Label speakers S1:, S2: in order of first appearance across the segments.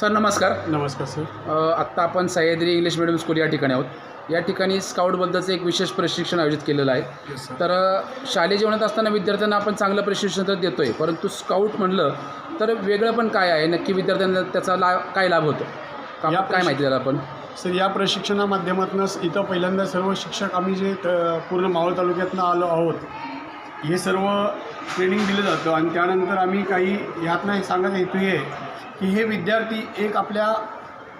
S1: Sir नमस्कार.
S2: नमस्कार sir.
S1: आत्ता आपण सह्याद्री इंग्लिश मिडियम स्कूल या ठिकाणी आहोत. या ठिकाणी स्काउटबद्दलचं एक विशेष प्रशिक्षण आयोजित केलेलं आहे. तर अ, शालेय जीवनात असताना विद्यार्थ्यांना आपण चांगलं प्रशिक्षण तर देतो आहे परंतु स्काउट म्हणलं तर वेगळं पण काय आहे? नक्की विद्यार्थ्यांना त्याचा ला काय लाभ होतो? का
S2: या
S1: काय माहिती द्याल आपण?
S2: सर या प्रशिक्षणा माध्यमातून इथं पहिल्यांदा सर्व शिक्षक आम्ही जे त- पूर्ण मावळ तालुक्यातनं आलो आहोत हे सर्व ट्रेनिंग दिलं जातं आणि त्यानंतर आम्ही काही ह्यातनं हे सांगत हेतू हे आहे की हे विद्यार्थी एक आपल्या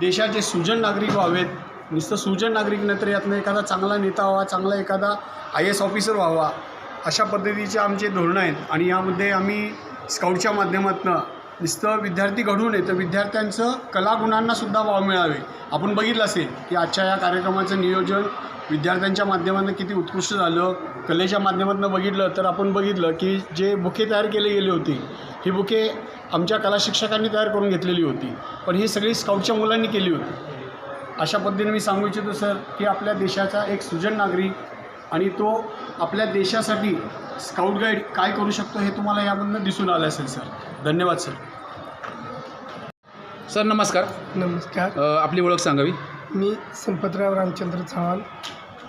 S2: देशाचे सुजन नागरिक व्हावेत. नुसतं सुजन नागरिक नाही तर यातनं एखादा चांगला नेता व्हावा चांगला एखादा आय एस ऑफिसर व्हावा अशा पद्धतीचे आमचे धोरणं आहेत. आणि यामध्ये आम्ही स्काउटच्या माध्यमातून नुसतं विद्यार्थी घडू नये तर विद्यार्थ्यांचं कलागुणांनासुद्धा वाव मिळावे. आपण बघितलं असेल की आजच्या या कार्यक्रमाचं नियोजन विद्यार्थ्यांच्या माध्यमातून किती उत्कृष्ट झालं. कलेच्या माध्यमातून बघितलं तर आपण बघितलं की जे बुके तयार केले गेले होते ही बुके आमच्या कला शिक्षकांनी तयार करून घेतलेली होती. पण ही सगळी स्काउटच्या मुलांनी केली होती. अशा पद्धतीने मी सांगू इच्छितो सर की आपल्या देशाचा एक सुजन नागरिक आणि तो आपल्या देशासाठी स्काउट गाईड काय करू शकतो हे तुम्हाला यामधनं दिसून आलं असेल सर. धन्यवाद सर.
S1: सर नमस्कार.
S3: नमस्कार.
S1: अ, आपली ओळख सांगावी.
S3: मी संपतराव रामचंद्र चव्हाण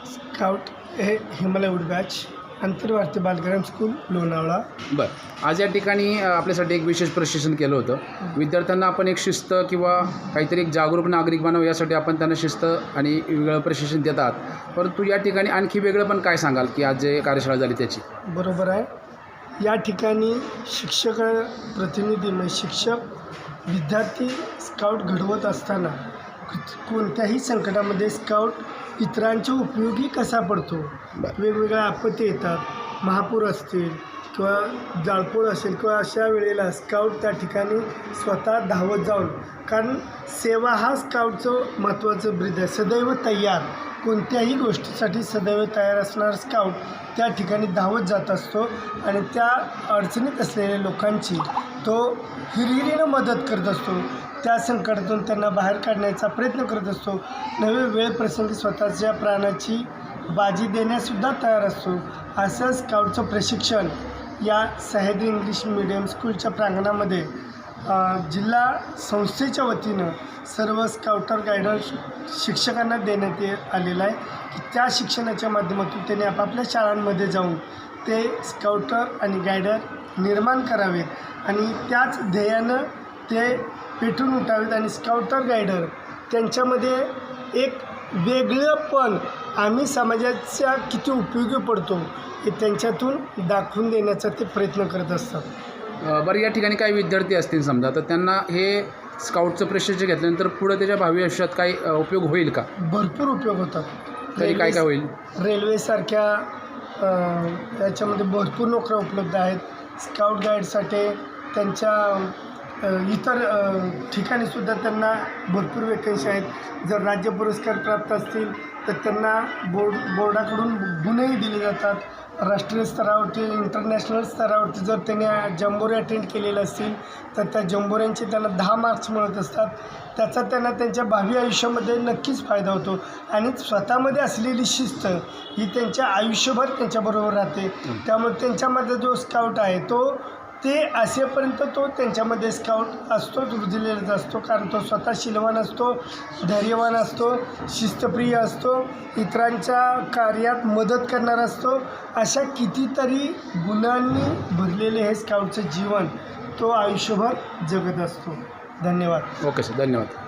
S3: स्काउट हे Himalaya wood badge. Antarbharati Balgram school Lonavala.
S1: बरं. आज या ठिकाणी आपल्यासाठी एक विशेष प्रशिक्षण केलं होतं. विद्यार्थ्यांना आपण एक शिस्त किंवा काहीतरी एक जागरूक नागरिक बनावं यासाठी आपण त्यांना शिस्त आणि वेगळं प्रशिक्षण देतात परंतु या ठिकाणी आणखी वेगळं पण काय सांगाल की आज जे कार्यशाळा झाली त्याची?
S3: बरोबर आहे. या ठिकाणी शिक्षक प्रतिनिधी म्हणजे शिक्षक विद्यार्थी स्काउट घडवत असताना कोणत्याही संकटामध्ये स्काउट इतरांच्या उपयोगी कसा पडतो?
S1: बरं.
S3: वेगवेगळ्या आपत्ती येतात. महापूर असतील किंवा जाळपोळ असेल किंवा अशा वेळेला स्काउट त्या ठिकाणी स्वतः धावत जाऊन कारण सेवा हा स्काउटचं महत्त्वाचं ब्रीद आहे. सदैव तयार. कोणत्याही गोष्टीसाठी सदैव तयार असणारा स्काउट त्या ठिकाणी धावत जात असतो आणि त्या अडचणीत असलेल्या लोकांची तो हिरहिरीनं मदत करत असतो. त्या संकटातून त्यांना बाहेर काढण्याचा प्रयत्न करत असतो. नवे वेळ प्रसंगी स्वतःच्या प्राणाची बाजी देण्यासुद्धा तयार असतो. असं स्काउटचं प्रशिक्षण या सह्याद्री इंग्लिश मिडियम स्कूलच्या प्रांगणामध्ये जिल्हा संस्थेच्या वतीनं सर्व स्काउटर गायडर शिक्षकांना देण्यात ये आलेलं आहे की त्या शिक्षणाच्या माध्यमातून त्यांनी आपापल्या शाळांमध्ये जाऊन ते स्काउटर आणि गायडर निर्माण करावेत आणि त्याच ध्येयानं ते पेटून उठावेत आणि स्काउटर गायडर त्यांच्यामध्ये एक वेगळंपण आम्ही समाजाच्या किती उपयोगी पडतो हे त्यांच्यातून दाखवून देण्याचा ते प्रयत्न करत असतात.
S1: बरं या ठिकाणी काही विद्यार्थी असतील समजा तर त्यांना हे स्काउटचं प्रशिक्षण घेतल्यानंतर पुढं त्याच्या भावी आयुष्यात काही उपयोग होईल का?
S3: भरपूर उपयोग होतात.
S1: तरी काय काय होईल?
S3: रेल्वेसारख्या याच्यामध्ये भरपूर नोकऱ्या उपलब्ध आहेत. स्काउट गाईडसाठी त्यांच्या इतर ठिकाणीसुद्धा त्यांना भरपूर वेकन्सी आहेत. जर राज्य पुरस्कार प्राप्त असतील तर त्यांना बोर्ड बोर्डाकडून गुणही दिले जातात. राष्ट्रीय स्तरावरती इंटरनॅशनल स्तरावरती जर त्यांनी जम्बोरे अटेंड केलेले असतील तर त्या जम्बोऱ्यांचे त्यांना दहा मार्क्स मिळत असतात. त्याचा त्यांना त्यांच्या भावी आयुष्यामध्ये नक्कीच फायदा होतो. आणि स्वतःमध्ये असलेली शिस्त ही त्यांच्या आयुष्यभर त्यांच्याबरोबर राहते. त्यामुळे त्यांच्यामध्ये जो स्काउट आहे तो ते असेपर्यंत तो त्यांच्यामध्ये स्काउट असतो रुजलेलाच असतो. कारण तो स्वतः शिलवान असतो धैर्यवान असतो शिस्तप्रिय असतो इतरांच्या कार्यात मदत करणारा असतो. अशा कितीतरी गुणांनी भरलेले हे स्काउटचं जीवन तो आयुष्यभर जगत असतो. धन्यवाद.
S1: ओके सर धन्यवाद.